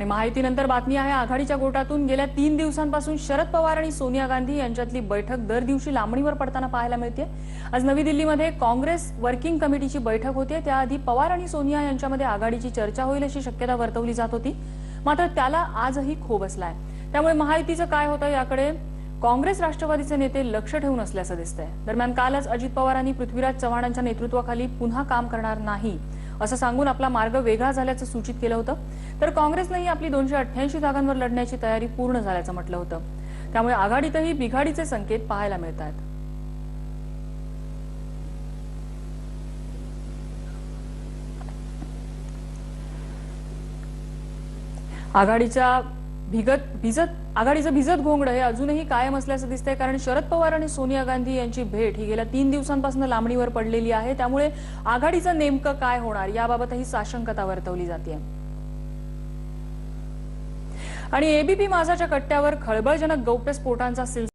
आणि माहितीनंतर बातमी आहे आघाडीच्या गोटातून गेल्या तीन दिवसांपासून शरद पवार आणि सोनिया गांधी यांच्यातली बैठक दर दिवशी लांबणीवर पडताना पाहायला मिळते. आज नवी दिल्लीमध्ये काँग्रेस वर्किंग कमिटीची बैठक होते. त्याआधी पवार आणि सोनिया यांच्यामध्ये आघाडीची चर्चा होईल अशी शक्यता वर्तवली जात होती. मात्र त्याला आजही खो बसलाय. त्यामुळे महायुतीचं काय होतं याकडे काँग्रेस राष्ट्रवादीचे नेते लक्ष ठेवून असल्याचं दिसतंय. दरम्यान कालच अजित पवारांनी पृथ्वीराज चव्हाणांच्या नेतृत्वाखाली पुन्हा काम करणार नाही. असं सांगून आपला मार्ग वेगळा झाल्याचं सूचित केलं होतं. तर काँग्रेसनंही आपली दोनशे अठ्ठ्याऐंशी जागांवर लढण्याची तयारी पूर्ण झाल्याचं म्हटलं होतं. त्यामुळे आघाडीतही बिघाडीचे संकेत पाहायला मिळत आहेत आघाडीच्या भिगत भिजत आघाडीचं भिजत घोंगडं हे अजूनही कायम असल्याचं दिसतंय. कारण शरद पवार आणि सोनिया गांधी यांची भेट ही गेल्या तीन दिवसांपासून लांबणीवर पडलेली आहे. त्यामुळे आघाडीचं नेमकं काय होणार याबाबतही साशंकता वर्तवली जाते आणि एबीपी माझाच्या कट्ट्यावर खळबळजनक गौप्यस्फोटांचा सिलसिला